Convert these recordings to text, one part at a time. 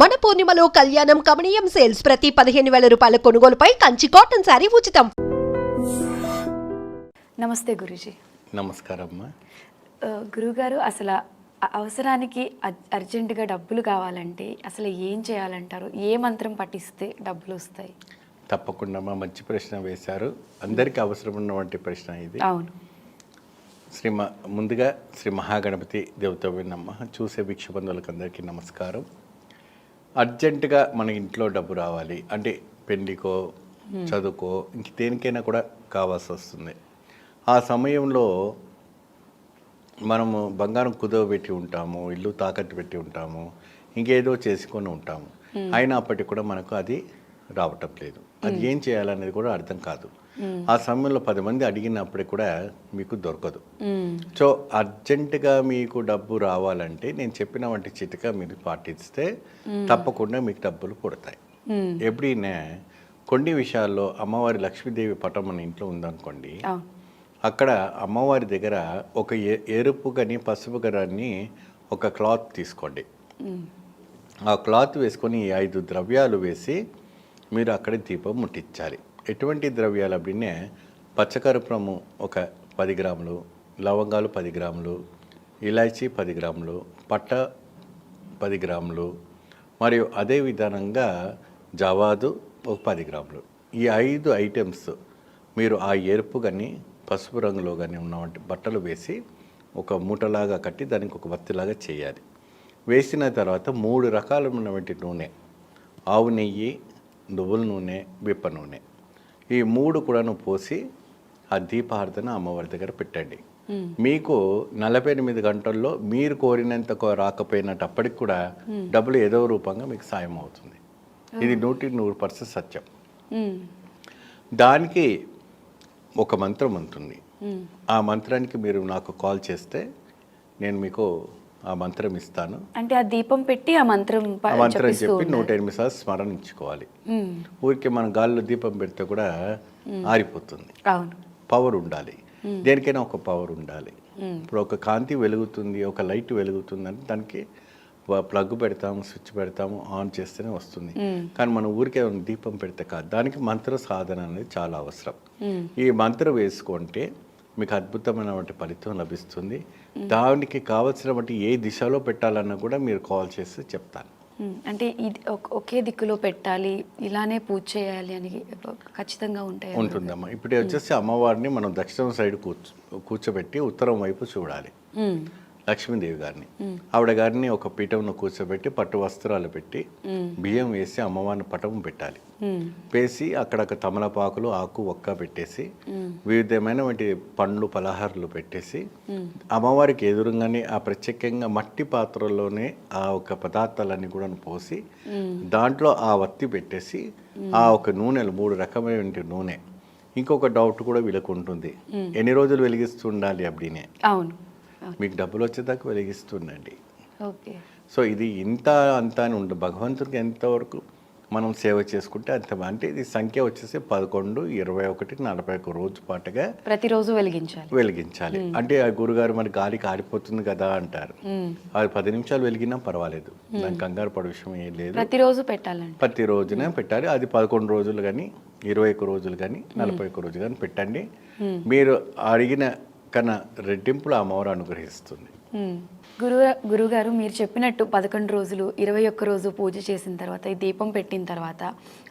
మన పూర్ణిమలో కళ్యాణం కమనీయం సేల్స్ ప్రతి పదిహేను వేల రూపాయల కొనుగోలుపై కంచి కాటన్ శారీ ఉచితం. నమస్తే గురుజీ. నమస్కారం అమ్మా ఆ, గురుగారు అసలు అ- అవసరానికి అర్- అర్జెంటుగా డబ్బులు కావాలంటే అసలు ఏం చేయాలంటారు? ఏ మంత్రం పఠిస్తే డబ్బులు వస్తాయి? తప్పకుండా అమ్మా మంచి ప్రశ్న వేశారు. అందరికీ అవసరం ఉన్నటువంటి ప్రశ్న ఇది. అవును. శ్రీ మ ముందుగా శ్రీ మహాగణపతి దేవత విన్నమ్మ. చూసే భిక్ష బంధువులకు అందరికీ నమస్కారం. అర్జెంటుగా మన ఇంట్లో డబ్బు రావాలి. అంటే పెళ్ళికో చదువుకో ఇంక దేనికైనా కూడా కావాల్సి వస్తుంది. ఆ సమయంలో మనము బంగారం కుదవ పెట్టి ఉంటాము ఇల్లు తాకట్టు పెట్టి ఉంటాము ఇంకేదో చేసుకొని ఉంటాము. అయినప్పటికీ కూడా మనకు అది రావటం లేదు. అది ఏం చేయాలనేది కూడా అర్థం కాదు. ఆ సమయంలో పది మంది అడిగినప్పటికి కూడా మీకు దొరకదు. సో అర్జెంటుగా మీకు డబ్బు రావాలంటే నేను చెప్పిన వంటి చిటిక మీరు పాటిస్తే తప్పకుండా మీకు డబ్బులు పుడతాయి. ఎప్పుడైనా కొన్ని విషయాల్లో అమ్మవారి లక్ష్మీదేవి పటం మన ఇంట్లో ఉందనుకోండి అక్కడ అమ్మవారి దగ్గర ఒక ఎరుపు కానీ పసుపు కానీ ఒక క్లాత్ తీసుకోండి. ఆ క్లాత్ వేసుకొని ఐదు ద్రవ్యాలు వేసి మీరు అక్కడ దీపం ముట్టించాలి. ఎటువంటి ద్రవ్యాలు అప్పుడే పచ్చకర్పూరము ఒక పది గ్రాములు లవంగాలు పది గ్రాములు ఇలాచీ పది గ్రాములు పట్ట పది గ్రాములు మరియు అదే విధానంగా జవాదు ఒక పది గ్రాములు. ఈ ఐదు ఐటమ్స్ మీరు ఆ ఎరుపు కానీ పసుపు రంగులో కానీ ఉన్నటువంటి బట్టలు వేసి ఒక మూటలాగా కట్టి దానికి ఒక వత్తిలాగా చేయాలి. వేసిన తర్వాత మూడు రకాలైనటువంటి నూనె. ఆవు నెయ్యి నువ్వుల నూనె విప్ప నూనె. ఈ మూడు కూడాను పోసి ఆ దీపార్థన అమ్మవారి దగ్గర పెట్టండి. మీకు నలభై ఎనిమిది గంటల్లో మీరు కోరినంత రాకపోయినప్పటికి కూడా డబ్బులు ఏదో రూపంగా మీకు సాయం అవుతుంది. ఇది నూటికి నూరు పర్సెంట్ సత్యం. దానికి ఒక మంత్రం ఉంటుంది. ఆ మంత్రానికి మీరు నాకు కాల్ చేస్తే నేను మీకు ఆ మంత్రం ఇస్తాను. అంటే ఆ దీపం పెట్టి ఆ మంత్రం ఆ మంత్రం చెప్పి. నూట ఎనిమిది సార్లు స్మరణించుకోవాలి. ఊరికే మనం గాల్లో దీపం పెడితే కూడా ఆరిపోతుంది. అవును. పవర్ ఉండాలి. దేనికైనా ఒక పవర్ ఉండాలి. ఇప్పుడు ఒక కాంతి వెలుగుతుంది ఒక లైట్ వెలుగుతుంది అంటే దానికి ప్లగ్ పెడతాము స్విచ్ పెడతాము ఆన్ చేస్తేనే వస్తుంది. కానీ మనం ఊరికే దీపం పెడితే కాదు. దానికి మంత్ర సాధన అనేది చాలా అవసరం. ఈ మంత్రం వేసుకుంటే మీకు అద్భుతమైనటువంటి ఫలితం లభిస్తుంది. దానికి కావలసినటువంటి ఏ దిశలో పెట్టాలన్నా కూడా మీరు కాల్ చేసి చెప్తాను. అంటే ఇది ఒక- దిక్కులో పెట్టాలి ఇలానే పూజ చేయాలి అని ఖచ్చితంగా ఉంటాయి ఉంటుందమ్మా. ఇప్పుడు వచ్చేసి అమ్మవారిని మనం దక్షిణం సైడ్ కూర్చో కూర్చోబెట్టి ఉత్తరం వైపు చూడాలి. లక్ష్మీదేవి గారిని. ఆవిడ గారిని ఒక పీఠంలో కూర్చోబెట్టి పట్టు వస్త్రాలు పెట్టి బియ్యం వేసి అమ్మవారిని పటం పెట్టాలి. వేసి అక్కడ తమలపాకులు ఆకు ఒక్క పెట్టేసి వివిధమైనటువంటి పండ్లు పలహారాలు పెట్టేసి అమ్మవారికి ఎదురుగానే ఆ ప్రత్యేకంగా మట్టి పాత్రలోనే ఆ ఒక పదార్థాలన్నీ కూడా పోసి దాంట్లో ఆ వత్తి పెట్టేసి ఆ ఒక నూనెలు మూడు రకమైన నూనె. ఇంకొక డౌట్ కూడా వీళ్ళకు ఉంటుంది. ఎన్ని రోజులు వెలిగిస్తుండాలి అప్పుడే అవును. మీకు డబ్బులు వచ్చేదాకా వెలిగిస్తుండండి ఓకే సో ఇది ఇంత అంత అని ఉండదు భగవంతుడికి ఎంతవరకు మనం సేవ చేసుకుంటే అంత అంటే ఇది సంఖ్య వచ్చేసి పదకొండు ఇరవై ఒకటి నలభై ఒక రోజు పాటుగా ప్రతిరోజు వెలిగించాలి. వెలిగించాలి. అంటే ఆ గురుగారు మరి గాలికి ఆడిపోతుంది కదా అంటారు. అది పది నిమిషాలు వెలిగినా పర్వాలేదు. దానికి కంగారు పడే విషయం ఏం లేదు. ప్రతిరోజు పెట్టాలండి. ప్రతి రోజునే పెట్టాలి. అది పదకొండు రోజులు కానీ ఇరవై ఒక్క రోజులు కానీ నలభై ఒక్క రోజు కానీ పెట్టండి. మీరు అడిగిన కన్నా రెట్టింపులు అమ్మవారు అనుగ్రహిస్తుంది. గురు గురుగారు మీరు చెప్పినట్టు పదకొండు రోజులు ఇరవై ఒక్క రోజు పూజ చేసిన తర్వాత ఈ దీపం పెట్టిన తర్వాత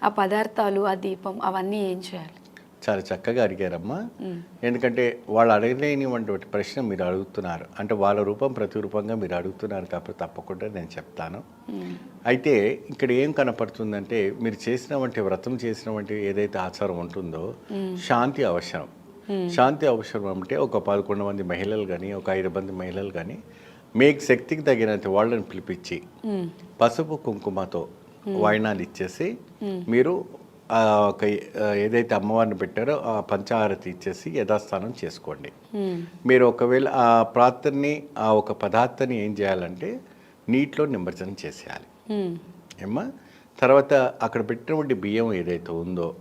ఆ పదార్థాలు ఆ దీపం అవన్నీ ఏం చేయాలి? చాలా చక్కగా అడిగారమ్మా. ఎందుకంటే వాళ్ళు అడగలేనివంటి ప్రశ్న మీరు అడుగుతున్నారు. అంటే వాళ్ళ రూపం ప్రతిరూపంగా మీరు అడుగుతున్నారు కాబట్టి తప్పకుండా నేను చెప్తాను. అయితే ఇక్కడ ఏం కనపడుతుందంటే మీరు చేసినటువంటి వ్రతం చేసినటువంటి ఏదైతే ఆచారం ఉంటుందో శాంతి అవసరం. శాంతి అవసరం అంటే ఒక పదకొండు మంది మహిళలు కానీ ఒక ఐదు మంది మహిళలు కానీ మీకు శక్తికి తగినంత వాళ్ళని పిలిపించి పసుపు కుంకుమతో వాయినాలు ఇచ్చేసి మీరు ఆ ఒక ఏదైతే అమ్మవారిని పెట్టారో ఆ పంచాహారతి ఇచ్చేసి యథాస్థానం చేసుకోండి. మీరు ఒకవేళ ఆ ప్రార్థనని ఆ ఒక పదార్థాన్ని ఏం చేయాలంటే నీటిలో నిమజ్జనం చేసేయాలి. మ్మ్. ఏమ్మా? తర్వాత అక్కడ పెట్టినటువంటి బియ్యం ఏదైతే ఉందో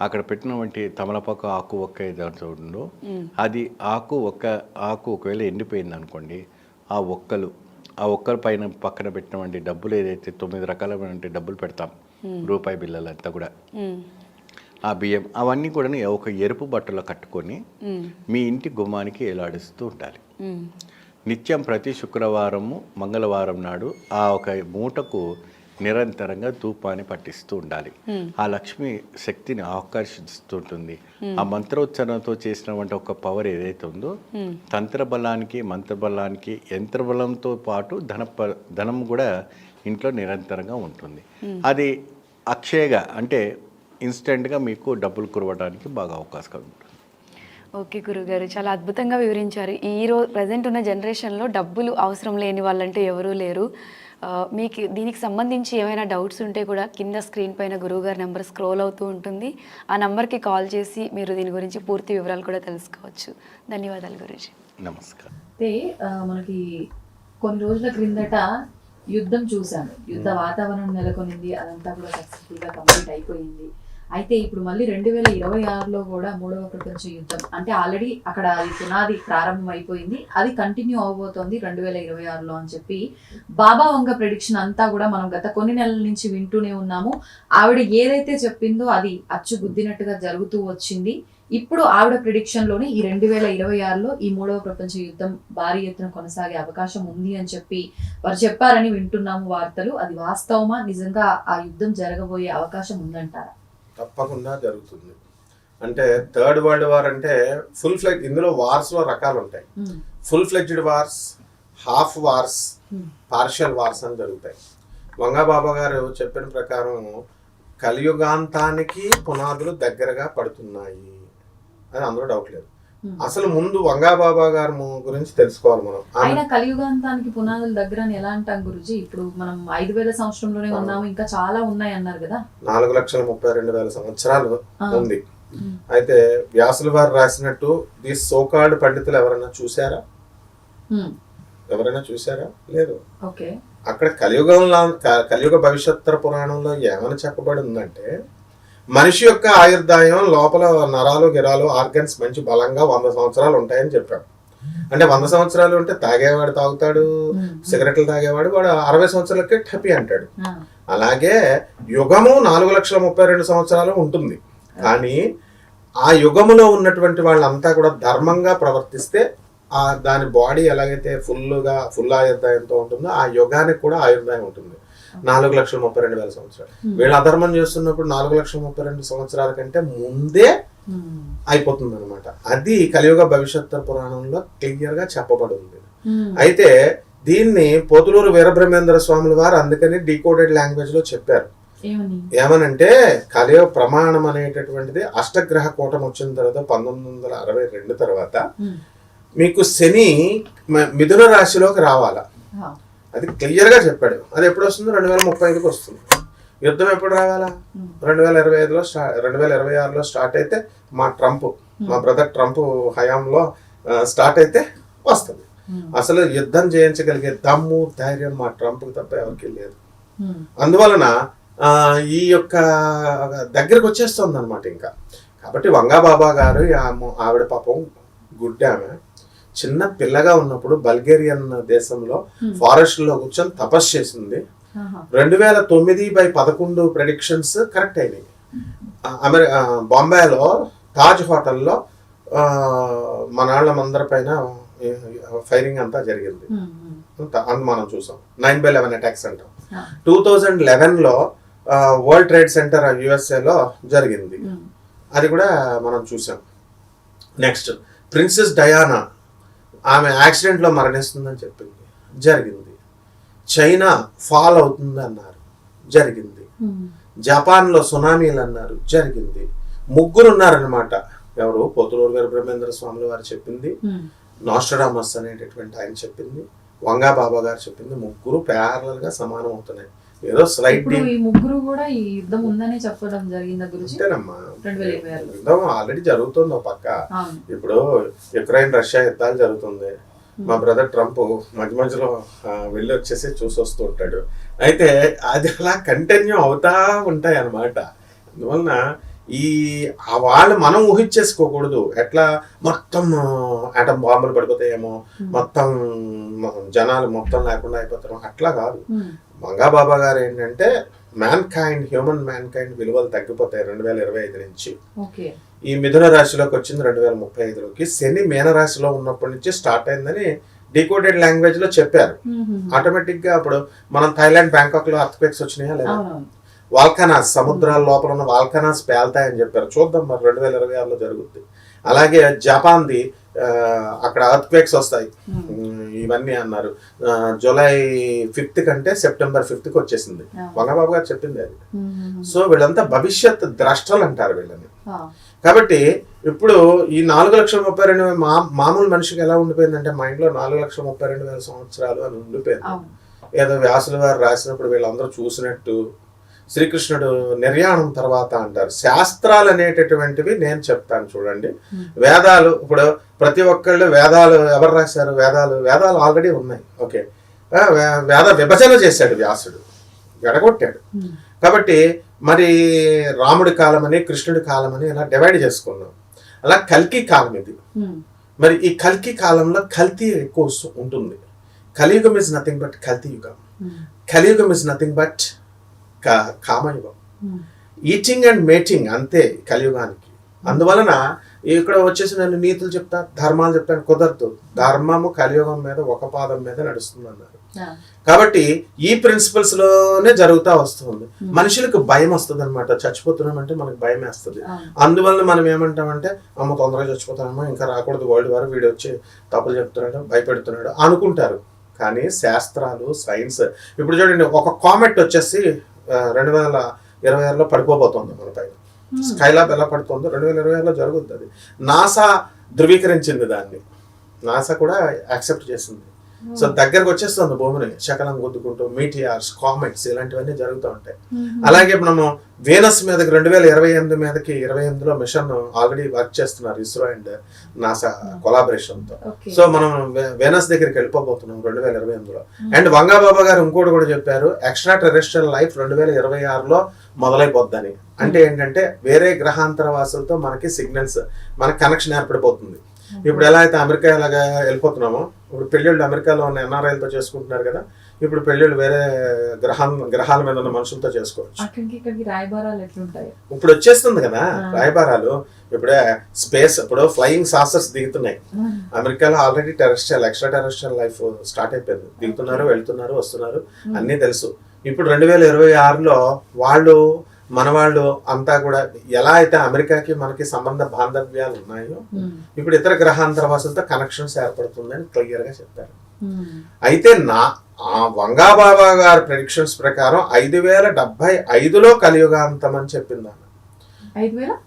అక్కడ పెట్టినటువంటి తమలపాకు ఆకు ఒక్క ఏదైతే ఉందో అది ఆకు ఒక్క ఆకు ఒకవేళ ఎండిపోయింది అనుకోండి ఆ ఒక్కలు ఆ ఒక్కరి పైన పక్కన పెట్టినటువంటి డబ్బులు ఏదైతే తొమ్మిది రకాలైన డబ్బులు పెడతాం రూపాయి బిళ్ళలంతా కూడా మ్మ్. ఆ బియ్యం అవన్నీ కూడా ఒక ఎరుపు బట్టలో కట్టుకొని. మీ ఇంటి గుమ్మానికి ఏలాడిస్తూ ఉండాలి. నిత్యం ప్రతి శుక్రవారము మంగళవారం నాడు ఆ ఒక మూటకు నిరంతరంగా ధూపాన్ని పట్టిస్తూ ఉండాలి. ఆ లక్ష్మి శక్తిని ఆకర్షిస్తుంటుంది. ఆ మంత్రోచ్చరణతో చేసినటువంటి ఒక పవర్ ఏదైతే ఉందో తంత్ర బలానికి మంత్ర బలానికి యంత్ర బలంతో పాటు ధన ధనం కూడా ఇంట్లో నిరంతరంగా ఉంటుంది. అది అక్షయగా అంటే ఇన్స్టెంట్గా మీకు డబ్బులు కురవడానికి బాగా అవకాశం ఉంటుంది. ఓకే గురుగారు చాలా అద్భుతంగా వివరించారు. ఈ రోజు ప్రజెంట్ ఉన్న జనరేషన్లో డబ్బులు అవసరం లేని వాళ్ళంటే ఎవరూ లేరు. మీకు దీనికి సంబంధించి ఏమైనా డౌట్స్ ఉంటే కూడా కింద స్క్రీన్ పైన గురువుగారి నెంబర్ స్క్రోల్ అవుతూ ఉంటుంది. ఆ నెంబర్కి కాల్ చేసి మీరు దీని గురించి పూర్తి వివరాలు కూడా తెలుసుకోవచ్చు. ధన్యవాదాలు గురుజీ. నమస్కారం. అయితే మనకి కొన్ని రోజుల క్రిందట యుద్ధం చూసాము యుద్ధ వాతావరణం నెలకొనింది అదంతా కూడా సక్సెస్ఫుల్గా కంప్లీట్ అయిపోయింది. అయితే ఇప్పుడు మళ్ళీ రెండు వేల ఇరవై ఆరులో కూడా మూడవ ప్రపంచ యుద్ధం. అంటే ఆల్రెడీ అక్కడ అది పునాది ప్రారంభం అయిపోయింది అది కంటిన్యూ అవబోతోంది రెండు వేల ఇరవై ఆరులో అని చెప్పి. బాబా వంగ ప్రెడిక్షన్ అంతా కూడా మనం గత కొన్ని నెలల నుంచి వింటూనే ఉన్నాము. ఆవిడ ఏదైతే చెప్పిందో అది అచ్చు గుద్దినట్టుగా జరుగుతూ వచ్చింది. ఇప్పుడు ఆవిడ ప్రిడిక్షన్లోనే ఈ రెండు వేల ఇరవై ఆరులో ఈ మూడవ ప్రపంచ యుద్ధం భారీ ఎత్తున కొనసాగే అవకాశం ఉంది అని చెప్పి వారు చెప్పారని వింటున్నాము వార్తలు. అది వాస్తవమా? నిజంగా ఆ యుద్ధం జరగబోయే అవకాశం ఉందంటారా? తప్పకుండా జరుగుతుంది. అంటే థర్డ్ వరల్డ్ వార్ అంటే ఫుల్ ఫ్లెజ్ ఇందులో వార్స్లో రకాలు ఉంటాయి ఉమ్, full fledged wars half wars um, partial wars అని జరుగుతాయి. వంగాబాబా గారు చెప్పిన ప్రకారం కలియుగాంతానికి పునాదులు దగ్గరగా పడుతున్నాయి అని అందులో డౌట్ లేదు. అసలు ముందు వంగాబాబా గారి గురించి తెలుసుకోవాలి మనం. ఆయన కలియుగాంతానికి పునాదుల దగ్గర అని ఎలా అంటాం గురుజీ? ఇప్పుడు మనం ఐదు వేల సంవత్సరంలోనే ఉన్నాము ఇంకా చాలా ఉన్నాయి అన్నారు కదా? నాలుగు లక్షల ముప్పై రెండు వేల సంవత్సరాలు. ఉంది. అయితే వ్యాసుల వారు రాసినట్టు ఈ సోకాల్డ్ పండితులు ఎవరైనా చూసారా ఎవరైనా చూసారా లేదు. ఓకే. అక్కడ కలియుగంలో కలియుగ భవిష్యత్తర పురాణంలో ఏమని చెప్పబడి ఉందంటే మనిషి యొక్క ఆయుర్దాయం లోపల నరాలు గిరాలు ఆర్గన్స్ మంచి బలంగా వంద సంవత్సరాలు ఉంటాయని చెప్పాడు. అంటే వంద సంవత్సరాలు ఉంటే తాగేవాడు తాగుతాడు సిగరెట్లు తాగేవాడు వాడు అరవై సంవత్సరాలకే టపి అంటాడు. అలాగే యుగము నాలుగు లక్షల ముప్పై రెండు సంవత్సరాలు ఉంటుంది. కానీ ఆ యుగములో ఉన్నటువంటి వాళ్ళంతా కూడా ధర్మంగా ప్రవర్తిస్తే ఆ దాని బాడీ ఎలాగైతే ఫుల్గా ఫుల్ ఆయుర్దాయంతో ఉంటుందో ఆ యుగానికి కూడా ఆయుర్దాయం ఉంటుంది. నాలుగు లక్షల ముప్పై రెండు వేల సంవత్సరాలు. వీళ్ళు అధర్మం చేస్తున్నప్పుడు నాలుగు లక్షల ముప్పై రెండు సంవత్సరాల కంటే ముందే ఉమ్, అయిపోతుంది అనమాట అది కలియుగ భవిష్యత్తు పురాణంలో క్లియర్గా చెప్పబడి ఉంది ఉమ్, అయితే దీన్ని పోతులూరు వీరబ్రహ్మేంద్ర స్వాముల వారు అందుకని డీకోడెడ్ లాంగ్వేజ్లో చెప్పారు. ఏమని? ఏమనంటే కలియుగ ప్రమాణం అనేటటువంటిది అష్టగ్రహ కూటం వచ్చిన తర్వాత పంతొమ్మిది వందల అరవై రెండు తర్వాత మీకు శని మిథున రాశిలోకి రావాలా? అది క్లియర్గా చెప్పాడు. అది ఎప్పుడు వస్తుంది? రెండు వేల ముప్పై ఐదుకి వస్తుంది. యుద్ధం ఎప్పుడు రావాలా? రెండు వేల ఇరవై ఐదులో స్టా రెండు వేల ఇరవై ఆరులో స్టార్ట్ అయితే మా ట్రంప్ మా బ్రదర్ ట్రంప్ హయాంలో స్టార్ట్ అయితే వస్తుంది. అసలు యుద్ధం చేయించగలిగే దమ్ము ధైర్యం మా ట్రంప్ తప్ప ఎవరికి లేదు. అందువలన ఈ యొక్క దగ్గరకు వచ్చేస్తుంది అనమాట ఇంకా. కాబట్టి వంగాబాబా గారు ఆవిడ పాపం గుడ్డి ఆమె. చిన్న పిల్లగా ఉన్నప్పుడు బల్గేరియన్ దేశంలో ఫారెస్ట్లో కూర్చొని తపస్సు చేసింది. రెండు వేల తొమ్మిది బై పదకొండు ప్రెడిక్షన్స్ కరెక్ట్ అయినాయి. ఆ, అమెరి బాంబేలో తాజ్ హోటల్లో ఆ, మన వాళ్ళందరి పైన ఫైరింగ్ అంతా జరిగింది. అంత అంత మనం చూసాం. నైన్ బై లెవెన్ అటాక్స్ అంటాం టూ థౌజండ్ లెవెన్లో వరల్డ్ ట్రేడ్ సెంటర్ యుఎస్ఏలో జరిగింది. అది కూడా మనం చూసాం. నెక్స్ట్ ప్రిన్సెస్ డయానా ఆమె యాక్సిడెంట్లో మరణిస్తుందని చెప్పింది. జరిగింది. చైనా ఫాల్ అవుతుంది అన్నారు. జరిగింది. ఉమ్, జపాన్లో సునామీలు అన్నారు. జరిగింది. ముగ్గురు ఉన్నారనమాట ఎవరు పోతులూరు గారు బ్రహ్మేంద్ర స్వాములు వారు చెప్పింది. ఉమ్, నాస్టడామస్ అనేటటువంటి ఆయన చెప్పింది. వంగా బాబా గారు చెప్పింది. ముగ్గురు ప్యారలల్గా సమానం అవుతున్నాయి. ఏదో స్లైట్ ఇప్పుడు ఈ ముగ్గురు కూడా ఈ యుద్ధం ఉందనే చెప్పడం జరిగిందా గురుజీ అంతేనమ్మా. రెండు వేల ఇరవై ఆరులో. యుద్ధం ఆల్రెడీ జరుగుతుంది ఒక పక్క. అవును. ఇప్పుడు యుక్రెయిన్ రష్యా యుద్ధాలు జరుగుతుంది. మా బ్రదర్ ట్రంప్ మధ్య మధ్యలో ఆ, వెళ్ళి వచ్చేసి చూసి వస్తూ ఉంటాడు. అయితే అది అలా కంటిన్యూ అవుతా ఉంటాయి అన్నమాట. అందువలన ఈ ఆ వాళ్ళు మనం ఊహించేసుకోకూడదు. ఎట్లా? మొత్తం ఆటం బాంబులు పడిపోతాయేమో. మొత్తం జనాలు మొత్తం లేకుండా అయిపోతారు. అట్లా కాదు. ఉమ్, మంగాబాబా గారు ఏంటంటే mankind human mankind విలువలు తగ్గిపోతాయి రెండు వేల ఇరవై ఐదు నుంచి. ఈ మిథున రాశిలోకి వచ్చింది రెండు వేల ముప్పై ఐదులోకి. శని మీన రాశిలో ఉన్నప్పటి నుంచి స్టార్ట్ అయిందని డీకోడెడ్ లాంగ్వేజ్లో చెప్పారు. ఆటోమేటిక్గా అప్పుడు మనం థైలాండ్ బ్యాంకాక్లో అర్త్క్వేక్స్ వచ్చినాయా లేదా? వాల్కనాస్ సముద్రాల లోపల ఉన్న వాల్కనాస్ పేల్తాయని చెప్పారు. చూద్దాం మరి రెండు వేల ఇరవై ఆరులో జరుగుద్ది. అలాగే జపాన్ది అక్కడ అర్త్క్వేక్స్ వస్తాయి. ఇవన్నీ అన్నారు. జూలై ఫిఫ్త్ కంటే సెప్టెంబర్ ఫిఫ్త్కి వచ్చేసింది. వంగబాబు గారు చెప్పింది అది. సో వీళ్ళంతా భవిష్యత్ ద్రష్టలు అంటారు వీళ్ళని. కాబట్టి ఇప్పుడు ఈ నాలుగు లక్షల ముప్పై రెండు వేల మా మామూలు మనిషికి ఎలా ఉండిపోయిందంటే మైండ్లో నాలుగు లక్షల ముప్పై రెండు వేల సంవత్సరాలు అని ఉండిపోయింది. ఏదో వ్యాసుల వారు రాసినప్పుడు వీళ్ళందరూ చూసినట్టు శ్రీకృష్ణుడు నిర్యాణం తర్వాత అంటారు. శాస్త్రాలు అనేటటువంటివి నేను చెప్తాను చూడండి. వేదాలు ఇప్పుడు ప్రతి ఒక్కళ్ళు వేదాలు ఎవరు రాశారు? వేదాలు వేదాలు ఆల్రెడీ ఉన్నాయి. ఓకే. వేద విభజన చేశాడు వ్యాసుడు. ఎడగొట్టాడు కాబట్టి మరి రాముడి కాలం అని కృష్ణుడి కాలం అని ఇలా డివైడ్ చేసుకున్నాం. అలా కల్కి కాలం ఇది. మరి ఈ కల్కి కాలంలో కల్తీ ఎక్కువ ఉంటుంది. కలియుగం ఇస్ నథింగ్ బట్ కల్తీ యుగం. కలియుగం ఇస్ నథింగ్ బట్ కామయుగం ఉమ్, ఈటింగ్ అండ్ మేటింగ్ అంతే కలియుగానికి. అందువలన ఇక్కడ వచ్చేసి నేను నీతులు చెప్తా ధర్మాలు చెప్తాను కుదరదు. ధర్మము కలియుగం మీద ఒక పాదం మీద నడుస్తుంది అన్నారు కాబట్టి ఈ ప్రిన్సిపల్స్లోనే జరుగుతా వస్తుంది. మనుషులకు భయం వస్తుంది అనమాట చచ్చిపోతున్నాం అంటే మనకు భయం వేస్తుంది. అందువల్ల మనం ఏమంటామంటే అమ్మ తొందరగా చచ్చిపోతానమ్మా ఇంకా రాకూడదు వరల్డ్ వారు వీడు వచ్చి తప్పులు చెప్తున్నాడు భయపెడుతున్నాడు అనుకుంటారు. కానీ శాస్త్రాలు సైన్స్ ఇప్పుడు చూడండి ఒక కామెట్ వచ్చేసి రెండు వేల ఇరవై ఆరులో పడిపోబోతోంది మన పైన. స్కైలాబ్ ఎలా పడుతుందో రెండు వేల ఇరవై ఆరులో జరుగుతుంది నాసా ధృవీకరించింది దాన్ని. నాసా కూడా యాక్సెప్ట్ చేసింది. సో దగ్గరకు వచ్చేస్తుంది భూమిని. శకలం గుద్దుకుంటూ మీటియార్స్ కామెట్స్ ఇలాంటివన్నీ జరుగుతూ ఉంటాయి. అలాగే మనము వేనస్ మీదకి రెండు వేల ఇరవై ఎనిమిది మీదకి ఇరవై ఎనిమిదిలో మిషన్ ఆల్రెడీ వర్క్ చేస్తున్నారు ఇస్రో అండ్ నాసా కొలాబరేషన్తో ఓకే. సో మనం వేనస్ దగ్గరికి వెళ్ళిపోబోతున్నాం రెండు వేల ఇరవై ఎనిమిదిలో. అండ్ వంగాబాబా గారు ఇంకోటి కూడా చెప్పారు ఎక్స్ట్రా టెరెస్ట్రియల్ లైఫ్ రెండు వేల ఇరవై ఆరులో మొదలైపోద్దని. అంటే ఏంటంటే వేరే గ్రహాంతర వాసులతో మనకి సిగ్నల్స్ మనకి కనెక్షన్ ఏర్పడిపోతుంది. ఇప్పుడు ఎలా అయితే అమెరికా ఎలాగా వెళ్ళిపోతున్నామో ఇప్పుడు పెళ్ళిళ్ళు అమెరికాలో ఉన్న ఎన్ఆర్ఐలతో చేసుకుంటున్నారు కదా ఇప్పుడు పెళ్ళిళ్ళు వేరే గ్రహం గ్రహాల మీద ఉన్న మనుషులతో చేసుకోవచ్చు. ఇప్పుడు వచ్చేస్తుంది కదా రాయబారాలు. ఇప్పుడే స్పేస్ ఇప్పుడు ఫ్లయింగ్ సాసర్స్ దిగుతున్నాయి. అమెరికాలో already terrestrial extraterrestrial life start అయిపోయింది. దిగుతున్నారు వెళ్తున్నారు వస్తున్నారు అన్నీ తెలుసు. ఇప్పుడు రెండు వేల ఇరవై ఆరులో వాళ్ళు మన వాళ్ళు అంతా కూడా ఎలా అయితే అమెరికాకి మనకి సంబంధ బాంధవ్యాలు ఉన్నాయో ఉమ్, ఇప్పుడు ఇతర గ్రహాంతర వాసులతో కనెక్షన్స్ ఏర్పడుతుందని క్లియర్గా చెప్పారు. ఉమ్, అయితే నా ఆ వంగాబాబా గారి ప్రెడిక్షన్స్ ప్రకారం ఐదు వేల డెబ్బై ఐదులో కలియుగాంతం అని చెప్పింది ఆమె.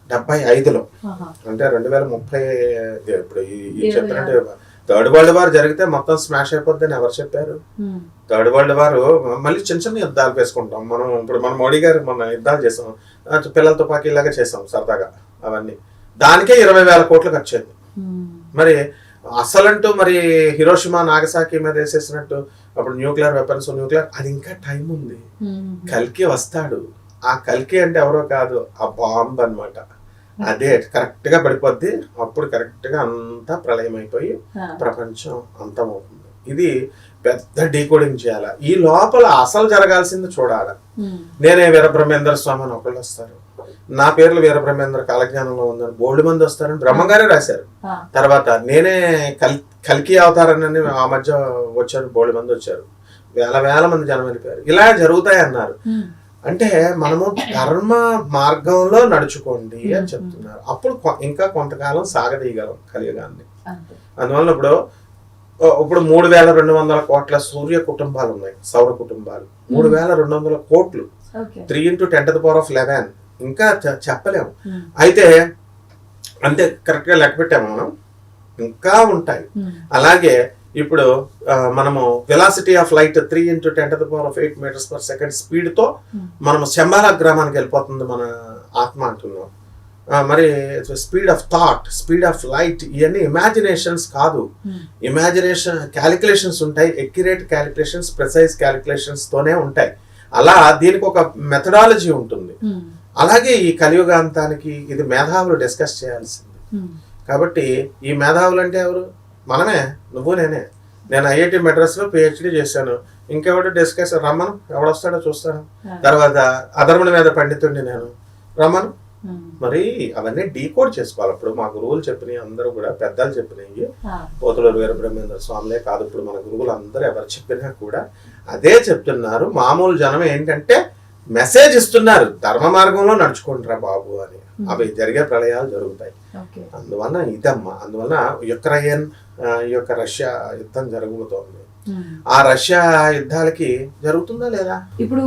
డెబ్బై ఐదులో. అంటే రెండు వేల ముప్పై ఇప్పుడు చెప్పినట్టు థర్డ్ వరల్డ్ వార్ జరిగితే మొత్తం స్మాష్ అయిపోద్దని ఎవరు చెప్పారు? థర్డ్ వరల్డ్ వారు మళ్ళీ చిన్న చిన్న యుద్ధాలు వేసుకుంటాం మనం ఇప్పుడు మన మోడీ గారు మన యుద్ధాలు చేసాం. పిల్లల తుపాకీలాగా చేసాం సరదాగా అవన్నీ. దానికే ఇరవై వేల కోట్లు ఖర్చు అయింది. ఉమ్, మరి అసలంటూ మరి హిరోషిమా నాగసాకి మీద వేసేసినట్టు అప్పుడు న్యూక్లియర్ వెపన్స్ న్యూక్లియర్ అది ఇంకా టైం ఉంది. ఉమ్, కల్కి వస్తాడు. ఆ కల్కి అంటే ఎవరో కాదు ఆ బాంబ్ అన్నమాట. అదే కరెక్ట్గా పడిపోద్ది. అప్పుడు కరెక్ట్గా అంతా ప్రళయం అయిపోయి ప్రపంచం అంతమవుతుంది. ఇది పెద్ద డీకోడింగ్ చేయాలి? ఈ లోపల అసలు జరగాల్సింది చూడాలి. నేనే వీరబ్రహ్మేంద్ర స్వామి అని ఒకళ్ళు వస్తారు. నా పేర్లు వీరబ్రహ్మేంద్ర కాలజ్ఞానంలో ఉందని బోల్డ్ మంది వస్తారని బ్రహ్మగారే రాశారు. తర్వాత నేనే కల్ కల్కి అవతారని ఆ మధ్య వచ్చారు బోల్డ్ మంది వచ్చారు. వేల వేల మంది జనం వెళ్ళిపోయారు. ఇలా జరుగుతాయి అన్నారు అంటే మనము ధర్మ మార్గంలో నడుచుకోండి అని చెప్తున్నారు. అప్పుడు ఇంకా కొంతకాలం సాగదీయగలం కలియుగాన్ని. అందువల్ల ఇప్పుడు ఇప్పుడు మూడు వేల రెండు వందల కోట్ల సూర్య కుటుంబాలు ఉన్నాయి సౌర కుటుంబాలు. మూడు వేల రెండు వందల కోట్లు. Three into ten to the power of eleven. ఇంకా చెప్పలేము. అయితే అంతే కరెక్ట్గా లెక్క పెట్టాము మనం. ఇంకా ఉంటాయి. అలాగే ఇప్పుడు మనము velocity of light three into ten to power of eight metres per second స్పీడ్తో మనము శంబాలా గ్రామానికి వెళ్ళిపోతుంది మన ఆత్మ అంటున్నాం. మరి speed of thought speed of light ఇవన్నీ ఇమాజినేషన్స్ కాదు. ఇమాజినేషన్ క్యాలిక్యులేషన్స్ ఉంటాయి ఎక్యురేట్ క్యాలిక్యులేషన్స్ ప్రిసైజ్ క్యాలిక్యులేషన్స్ తోనే ఉంటాయి. అలా దీనికి ఒక మెథడాలజీ ఉంటుంది. ఉమ్, అలాగే ఈ కలియుగాంతానికి ఇది మేధావులు డిస్కస్ చేయాల్సింది. ఉమ్. కాబట్టి ఈ మేధావులు అంటే ఎవరు? మనమే నువ్వు నేనే. నేను ఐఐటి మెడ్రాస్లో పిహెచ్డి చేశాను. ఇంకెవడు డిస్కస్ రమ్మను ఎవడొస్తాడో చూస్తాను. తర్వాత అధర్మణ మీద పండితుండి నేను. రమ్మను. మరి అవన్నీ డీకోడ్ చేసుకోవాలి. అప్పుడు మా గురువులు చెప్పినవి అందరూ కూడా పెద్దలు చెప్పినవి. ఆ. పోతులూరు వీర బ్రహ్మేంద్ర స్వామిలే కాదు. ఇప్పుడు మన గురువులు అందరూ ఎవరు చెప్పినా కూడా అదే చెప్తున్నారు. మామూలు జనం ఏంటంటే మెసేజ్ ఇస్తున్నారు. ధర్మ మార్గంలో నడుచుకుంటారా బాబు అని. అవి జరిగే ప్రళయాలు జరుగుతాయి. అందువలన ఇదమ్మా అందువలన యుక్రెయిన్ ఈ యొక్క రష్యా యుద్ధం జరగబోతోంది ఉమ్. ఆ రష్యా యుద్ధాలకి జరుగుతుందా లేదా? ఇప్పుడు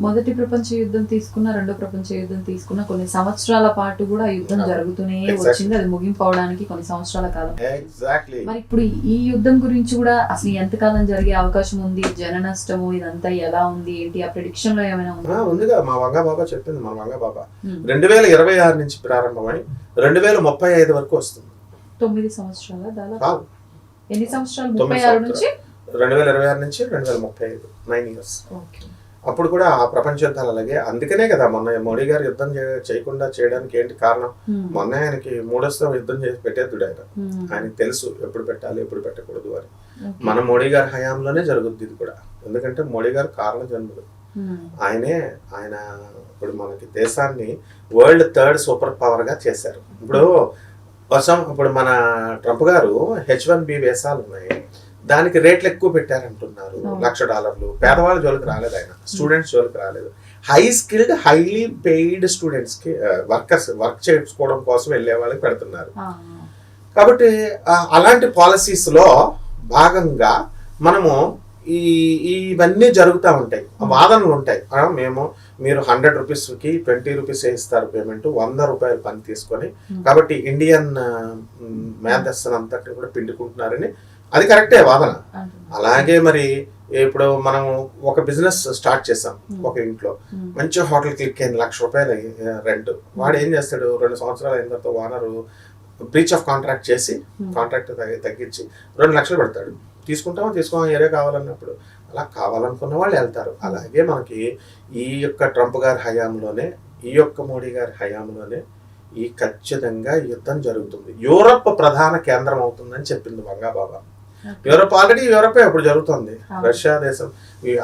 మొదటి ప్రపంచ యుద్ధం తీసుకున్న రెండో ప్రపంచ యుద్ధం తీసుకున్న కొన్ని సంవత్సరాల పాటు కూడా యుద్ధం జరుగుతూనే. వచ్చింది. అది ముగింపు అవడానికి కొన్ని సంవత్సరాల కాలం. ఎగ్జాక్ట్లీ మరి ఇప్పుడు ఈ యుద్ధం గురించి కూడా అసలు ఎంతకాలం జరిగే అవకాశం ఉంది? జన నష్టము ఇదంతా ఎలా ఉంది? ఏంటి? ఆ ప్రిడిక్షన్లో ఏమైనా ఉందా? ఉందిగా. మా వంగా బాబా చెప్పింది మన వంగా బాబా. రెండు వేల ఇరవై ఆరు నుంచి ప్రారంభమై రెండు వేల ముప్పై ఐదు వరకు వస్తుంది. తొమ్మిది సంవత్సరాల దాదాపు? ఎన్ని సంవత్సరాలు? ముప్పై ఆరు నుంచి రెండు వేల ఇరవై ఆరు నుంచి రెండు వేల ముప్పై ఐదు నైన్ ఇయర్స్ అప్పుడు కూడా ఆ ప్రపంచ యుద్ధాలు అలాగే. అందుకనే కదా మొన్న మోడీ గారు యుద్ధం చేయకుండా చేయడానికి ఏంటి కారణం. మొన్న ఆయనకి మూడోస్తాం యుద్ధం చేసి పెట్టేద్దుడు ఆయన. ఆయనకి తెలుసు ఎప్పుడు పెట్టాలి ఎప్పుడు పెట్టకూడదు అని. మన మోడీ గారి హయాంలోనే జరుగుద్ది ఇది కూడా. ఎందుకంటే మోడీ గారు కారణ జన్ముడు. ఆయనే ఆయన ఇప్పుడు మనకి దేశాన్ని వరల్డ్ థర్డ్ సూపర్ పవర్గా చేశారు. ఇప్పుడు వర్షం ఇప్పుడు మన ట్రంప్ గారు హెచ్ వన్ బి వేసాలు ఉన్నాయి దానికి రేట్లు ఎక్కువ పెట్టారంటున్నారు. లక్ష డాలర్లు. పేదవాళ్ళ జోలికి రాలేదు ఆయన. స్టూడెంట్స్ జోలికి రాలేదు. హై స్కిల్డ్ హైలీ పెయిడ్ స్టూడెంట్స్కి వర్కర్స్ వర్క్ చేసుకోవడం కోసం వెళ్ళే వాళ్ళకి పెడుతున్నారు. కాబట్టి అలాంటి పాలసీస్లో భాగంగా మనము ఈ ఇవన్నీ జరుగుతూ ఉంటాయి. వాదనలు ఉంటాయి. మేము మీరు హండ్రెడ్ రూపీస్కి ట్వంటీ రూపీస్ ఇస్తారు పేమెంట్ వంద రూపాయలు పని తీసుకొని కాబట్టి ఇండియన్ మేధస్సును అంతటిని కూడా పిండుకుంటున్నారని అది కరెక్టే వాదన. అలాగే మరి ఇప్పుడు మనం ఒక బిజినెస్ స్టార్ట్ చేసాం ఒక ఇంట్లో. మంచి హోటల్ క్లిక్ అయింది లక్ష రూపాయలు రెంట్. వాడు ఏం చేస్తాడు? రెండు సంవత్సరాలు అయిన తర్వాత ఓనరు బ్రీచ్ ఆఫ్ కాంట్రాక్ట్ చేసి కాంట్రాక్ట్ తగ్గించి రెండు లక్షలు పెడతాడు. తీసుకుంటామో? తీసుకోమో? ఏరే కావాలన్నప్పుడు. అలా కావాలనుకున్న వాళ్ళు వెళ్తారు. అలాగే మనకి ఈ యొక్క ట్రంప్ గారి హయాంలోనే ఈ యొక్క మోడీ గారి హయాంలోనే ఈ ఖచ్చితంగా యుద్ధం జరుగుతుంది. యూరప్ ప్రధాన కేంద్రం అవుతుందని చెప్పింది వంగాబాబా యూరప్ ఆల్రెడీ యూరపే ఇప్పుడు జరుగుతుంది. రష్యా దేశం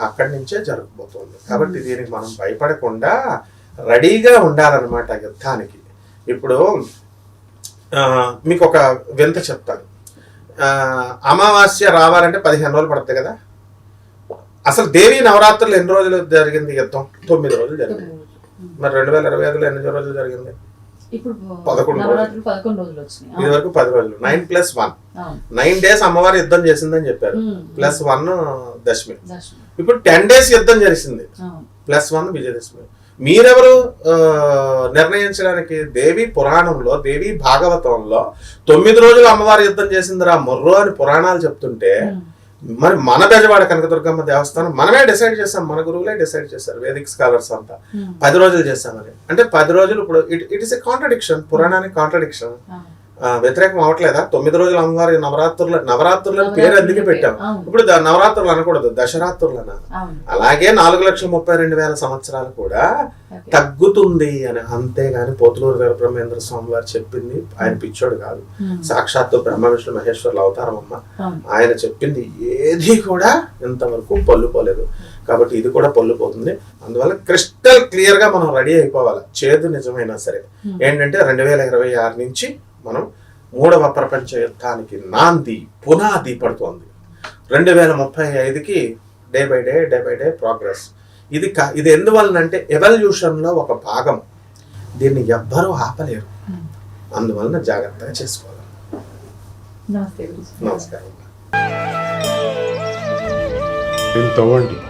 అక్కడి నుంచే జరగబోతుంది. కాబట్టి దీనికి మనం భయపడకుండా రెడీగా ఉండాలన్నమాట యుద్ధానికి. ఇప్పుడు మీకు ఒక వింత చెప్తాను. ఆ, అమావాస్య రావాలంటే పదిహేను రోజులు పడుతుంది కదా? అసలు దేవి నవరాత్రులు ఎన్ని రోజులు జరిగింది యుద్ధం? తొమ్మిది రోజులు జరిగింది. మరి రెండు వేల ఇరవై ఐదులో ఎన్ని రోజులు జరిగింది? ఇప్పుడు పదకొండు నవరాత్రులు పదకొండు రోజులు వచ్చినాయి ఇది వరకు పది రోజులు nine plus one. Nine days అమ్మవారు యుద్ధం చేసిందని చెప్పారు. ప్లస్ వన్ దశమి దర్శనం. ఇప్పుడు టెన్ డేస్ యుద్ధం జరిగింది. ప్లస్ వన్ విజయదశమి మీరెవరు నిర్ణయించడానికి దేవి పురాణంలో దేవి భాగవతంలో తొమ్మిది రోజులు అమ్మవారి యుద్ధం చేసిందిరా మొర్రో అని పురాణాలు చెప్తుంటే. మరి మన బెజవాడ కనకదుర్గమ్మ దేవస్థానం మనమే డిసైడ్ చేసాం మన గురువులే డిసైడ్ చేశారు వేదిక్ స్కాలర్స్ అంతా ఉమ్. పది రోజులు చేస్తామని అంటే పది రోజులు ఇప్పుడు it it is a contradiction పురాణానికి contradiction. వ్యతిరేకం అవట్లేదా తొమ్మిది రోజులు అమ్మవారి నవరాత్రుల నవరాత్రులను పేరు ఎందుకు పెట్టాం. ఇప్పుడు నవరాత్రులు అనకూడదు దశరాత్రులు అనాలి అవును. అలాగే నాలుగు లక్షల ముప్పై రెండు వేల సంవత్సరాలు కూడా. తగ్గుతుంది అని అంతేగాని పోతులూరు వీరబ్రహ్మేంద్ర స్వామి వారు చెప్పింది ఆయన పిచ్చోడు కాదు. సాక్షాత్తు బ్రహ్మ విష్ణు మహేశ్వరుల అవతారం అమ్మ. ఆయన చెప్పింది ఏది కూడా ఇంతవరకు పొల్లుపోలేదు. కాబట్టి ఇది కూడా పొల్లుపోతుంది. అందువల్ల క్రిస్టల్ క్లియర్గా మనం రెడీ అయిపోవాలి. చేదు నిజమైనా సరే. ఏంటంటే రెండు వేల ఇరవై ఆరు నుంచి మనం మూడవ ప్రపంచ యుద్ధానికి నాంది పునాది పడుతోంది. రెండు వేల ముప్పై ఐదుకి day by day day by day progress. ఇది కా- ఇది ఎందువలనంటే ఎవల్యూషన్లో ఒక భాగం. దీన్ని ఎవ్వరూ ఆపలేరు. అందువలన జాగ్రత్తగా చేసుకోవాలి. నమస్కారం. దీన్ని తవ్వండి.